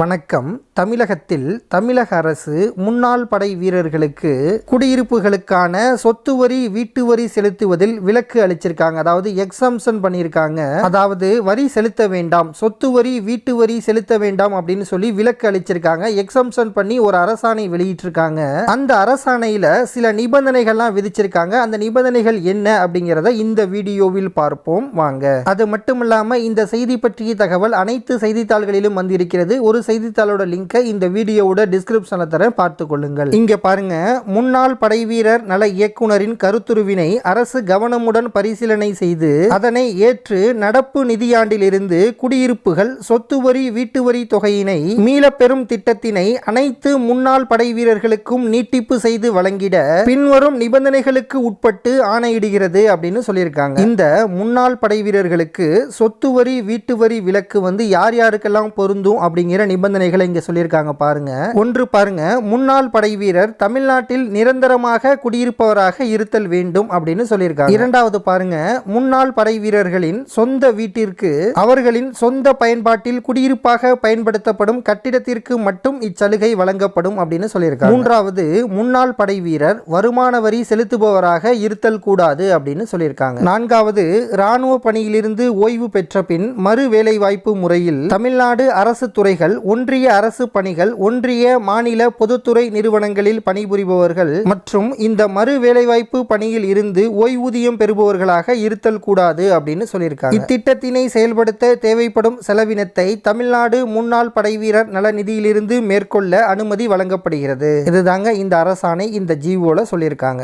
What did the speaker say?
வணக்கம். தமிழகத்தில் தமிழக அரசு முன்னாள் படை வீரர்களுக்கு குடியிருப்புகளுக்கான சொத்து வரி வீட்டு வரி செலுத்துவதில் விலக்கு அளிச்சிருக்காங்க. அதாவது எக்ஸம்ஷன் பண்ணியிருக்காங்க. அதாவது வரி செலுத்த வேண்டாம் சொத்து வரி வீட்டு வரி செலுத்த வேண்டாம் அப்படின்னு சொல்லி விலக்கு அளிச்சிருக்காங்க. எக்ஸம்ஷன் பண்ணி ஒரு அரசாணை வெளியிட்டிருக்காங்க. அந்த அரசாணையில சில நிபந்தனைகள்லாம் விதிச்சிருக்காங்க. அந்த நிபந்தனைகள் என்ன அப்படிங்கிறத இந்த வீடியோவில் பார்ப்போம். வாங்க. அது மட்டும் இல்லாம இந்த செய்தி பற்றிய தகவல் அனைத்து செய்தித்தாள்களிலும் வந்திருக்கிறது. ஒரு செய்தித்தாளோட லிங்கை இந்த வீடியோவோட டிஸ்கிரிப்ஷனில் தரேன். பார்த்து கொள்ளுங்கள் இங்க பாருங்க. முன்னாள் படைவீரர் நல இயக்குனரின் கருத்துருவினை அரசு கவனமுடன் பரிசீலனை செய்து அதனை ஏற்று நடப்பு நிதியாண்டிலிருந்து குடியிருப்புகள் சொத்து வரி வீட்டு வரி தொகையினை மீளப்பெறும் திட்டத்தினை அனைத்து முன்னாள் படைவீரர்களுக்கும் நீட்டிப்பு செய்து வழங்கிட பின்வரும் நிபந்தனைகளுக்கு உட்பட்டு ஆணையிடுகிறது அப்படின்னு சொல்லியிருக்காங்க. இந்த முன்னாள் படைவீரர்களுக்கு சொத்து வரி வீட்டு வரி விலக்கு வந்து யார் யாருக்கெல்லாம் பொருந்தும் அப்படிங்கிற நிபந்தனைகளை இங்கே சொல்லியிருக்காங்க பாருங்க. ஒன்று பாருங்க முன்னாள் படை வீரர் தமிழ்நாட்டில் நிரந்தரமாக குடியிருப்பவராக இருத்தல் வேண்டும் அப்படின்னு சொல்லியிருக்காங்க. இரண்டாவது பாருங்க முன்னாள் படை வீரர்களின் சொந்த வீட்டிற்கு அவர்களின் சொந்த பயன்பாட்டில் குடியிருப்பாக பயன்படுத்தப்படும் கட்டிடத்திற்கு மட்டும் இச்சலுகை வழங்கப்படும் அப்படின்னு சொல்லியிருக்காங்க. மூன்றாவது முன்னாள் படை வீரர் வருமான வரி செலுத்துபவராக இருத்தல் கூடாது அப்படின்னு சொல்லியிருக்காங்க. நான்காவது ராணுவ பணியிலிருந்து ஓய்வு பெற்ற பின் மறு வேலைவாய்ப்பு முறையில் தமிழ்நாடு அரசு துறைகள் ஒன்றிய அரசு பணிகள் ஒன்றிய மாநில பொதுத்துறை நிறுவனங்களில் பணிபுரிபவர்கள் மற்றும் இந்த மறு வேலைவாய்ப்பு பணியில் இருந்து ஓய்வூதியம் பெறுபவர்களாக இருத்தல் கூடாது அப்படின்னு சொல்லியிருக்காங்க. இத்திட்டத்தினை செயல்படுத்த தேவைப்படும் செலவினத்தை தமிழ்நாடு முன்னாள் படைவீரர் நல நிதியிலிருந்து மேற்கொள்ள அனுமதி வழங்கப்படுகிறது. இதுதாங்க இந்த அரசாணை இந்த ஜிஓல சொல்லியிருக்காங்க.